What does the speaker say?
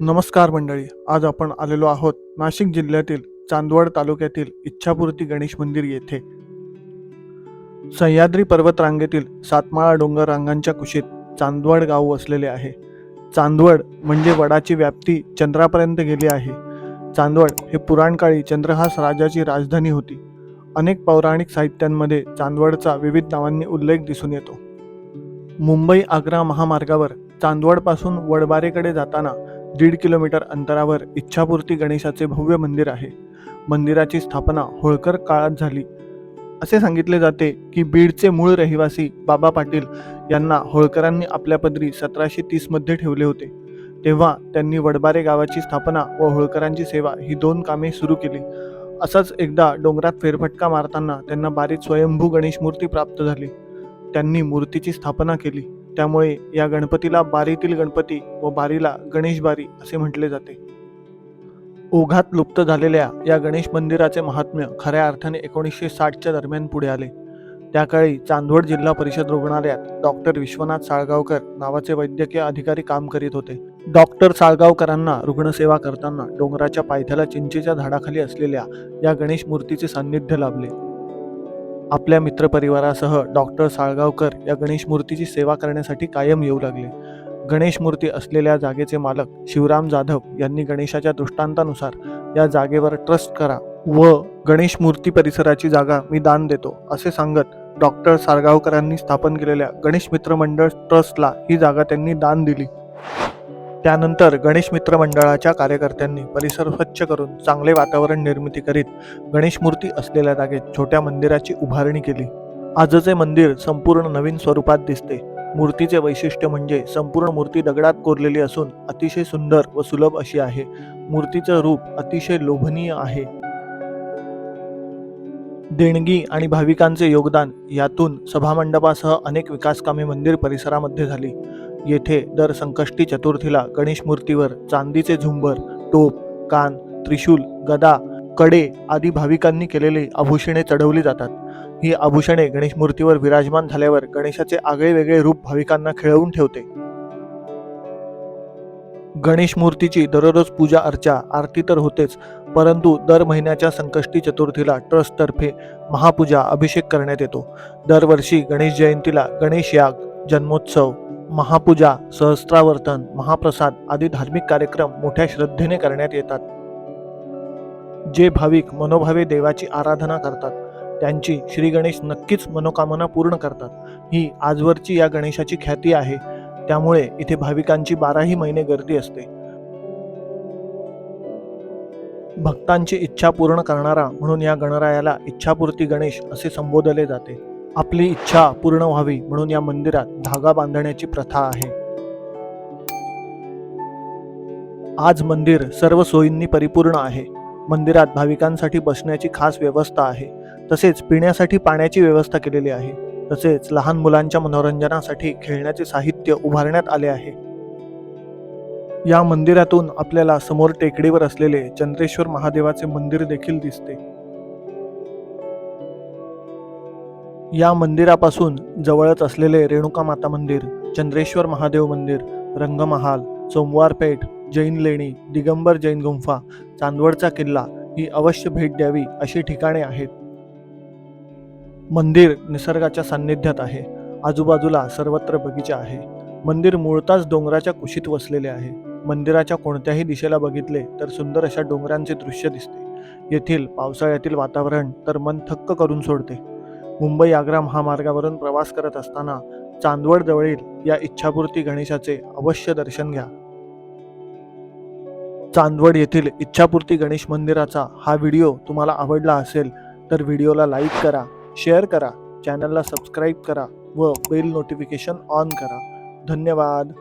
नमस्कार मंडळी आज आपण आलेलो आहोत नाशिक जिल्ह्यातील चांदवड तालुक्यातील इच्छापूर्ती गणेश मंदिर येथे. सह्याद्री पर्वत रांगेतील सातमाळा डोंगर रांगांच्या कुशीत चांदवड गाव वसलेले आहे. चांदवड म्हणजे वडाची व्याप्ती चंद्रापर्यंत गेली आहे. चांदवड हे पुराणकाळी चंद्रहास राजाची राजधानी होती. अनेक पौराणिक साहित्यांमध्ये चांदवडचा विविध नावांनी उल्लेख दिसून येतो. मुंबई आग्रा महामार्गावर चांदवडपासून वडबारेकडे जाताना दीड किलोमीटर अंतरावर इच्छापूर्ती गणेशाचे भव्य मंदिर आहे. मंदिराची स्थापना होळकर काळात झाली. असे सांगितले जाते की बीडचे मूळ रहिवासी बाबा पाटील यांना होळकरांनी आपल्या पदरी सतराशे तीसमध्ये ठेवले होते. तेव्हा त्यांनी वडबारे गावाची स्थापना व होळकरांची सेवा ही दोन कामे सुरू केली. असंच एकदा डोंगरात फेरफटका मारताना त्यांना बारीक स्वयंभू गणेश मूर्ती प्राप्त झाली. त्यांनी मूर्तीची स्थापना केली. त्यामुळे या गणपतीला बारीतील गणपती व बारीला गणेश बारी असे म्हटले जाते. ओघात लुप्त झालेल्या या गणेश मंदिराचे महात्म्य खऱ्या अर्थाने एकोणीसशे साठच्या दरम्यान पुढे आले. त्याकाळी चांदवड जिल्हा परिषद रुग्णालयात डॉक्टर विश्वनाथ साळगावकर नावाचे वैद्यकीय अधिकारी काम करीत होते. डॉक्टर साळगावकरांना रुग्णसेवा करताना डोंगराच्या पायथ्याला चिंचेच्या झाडाखाली असलेल्या या गणेश मूर्तीचे सान्निध्य लाभले. आपल्या मित्रपरिवारासह डॉक्टर साळगावकर या गणेश मूर्तीची सेवा करण्यासाठी कायम येऊ लागले. गणेश मूर्ती असलेल्या जागेचे मालक शिवराम जाधव यांनी गणेशाच्या दृष्टांतानुसार या जागेवर ट्रस्ट करा व गणेश मूर्ती परिसराची जागा मी दान देतो असे सांगत डॉक्टर साळगावकरांनी स्थापन केलेल्या गणेश मित्र मंडळ ट्रस्टला ही जागा त्यांनी दान दिली. त्यानंतर गणेश मित्र मंडळाच्या कार्यकर्त्यांनी परिसर स्वच्छ करून चांगले वातावरण निर्मिती करीत गणेश मूर्ती असलेल्या जागेत छोट्या मंदिराची उभारणी केली. आजचे मंदिर संपूर्ण नवीन स्वरूपात दिसते. मूर्तीचे वैशिष्ट्य म्हणजे संपूर्ण मूर्ती दगडात कोरलेली असून अतिशय सुंदर व सुलभ अशी आहे. मूर्तीचं रूप अतिशय लोभनीय आहे. देणगी आणि भाविकांचे योगदान यातून सभामंडपासह अनेक विकासकामे मंदिर परिसरामध्ये झाली. येथे दर संकष्टी चतुर्थीला गणेश मूर्तीवर चांदीचे झुंबर टोप कान त्रिशूल गदा कडे आदी भाविकांनी केलेली आभूषणे चढवली जातात. ही आभूषणे गणेश मूर्तीवर विराजमान झाल्यावर गणेशाचे आगळे वेगळे रूप भाविकांना खेळवून ठेवते. गणेश मूर्तीची दररोज पूजा अर्चा आरती तर होतेच परंतु दर महिन्याच्या संकष्टी चतुर्थीला ट्रस्टतर्फे महापूजा अभिषेक करण्यात येतो. दरवर्षी गणेश जयंतीला गणेश याग जन्मोत्सव महापूजा सहस्त्रावर्तन महाप्रसाद आदी धार्मिक कार्यक्रम मोठ्या श्रद्धेने करण्यात येतात. जे भाविक मनोभावे देवाची आराधना करतात त्यांची श्री गणेश नक्कीच मनोकामना पूर्ण करतात. ही आजवरची या गणेशाची ख्याती आहे. त्यामुळे इथे भाविकांची बाराही महिने गर्दी असते. भक्तांची इच्छा पूर्ण करणारा म्हणून या गणरायाला इच्छापूर्ती गणेश असे संबोधले जाते. आपली इच्छा पूर्ण व्हावी म्हणून या मंदिरात धागा बांधण्याची प्रथा आहे. आज मंदिर सर्व सोयींनी परिपूर्ण आहे. मंदिरात भाविकांसाठी बसण्याची खास व्यवस्था आहे. तसेच पिण्यासाठी पाण्याची व्यवस्था केलेली आहे. तसेच लहान मुलांच्या मनोरंजनासाठी खेळण्याचे साहित्य उभारण्यात आले आहे. या मंदिरातून आपल्याला समोर टेकडीवर असलेले चंद्रेश्वर महादेवाचे मंदिर देखील दिसते. या मंदिरापासून जवळच असलेले रेणुका माता मंदिर चंद्रेश्वर महादेव मंदिर रंगमहाल सोमवारपेठ जैन लेणी दिगंबर जैन गुंफा चांदवडचा किल्ला ही अवश्य भेट द्यावी अशी ठिकाणे आहेत. मंदिर निसर्गाच्या सान्निध्यात आहे. आजूबाजूला सर्वत्र बगीचा आहे. मंदिर मुळताच डोंगराच्या कुशीत वसलेले आहे. मंदिराच्या कोणत्याही दिशेला बघितले तर सुंदर अशा डोंगरांचे दृश्य दिसते. येथील पावसाळ्यातील वातावरण तर मन थक्क करून सोडते. मुंबई आग्रा महामार्गावरून प्रवास करत असताना चांदवडजवळील या इच्छापूर्ती गणेशाचे अवश्य दर्शन घ्या. चांदवड येथील इच्छापूर्ती गणेश मंदिराचा हा व्हिडिओ तुम्हाला आवडला असेल तर व्हिडिओला लाईक करा शेअर करा चॅनलला सबस्क्राईब करा व बेल नोटिफिकेशन ऑन करा. धन्यवाद.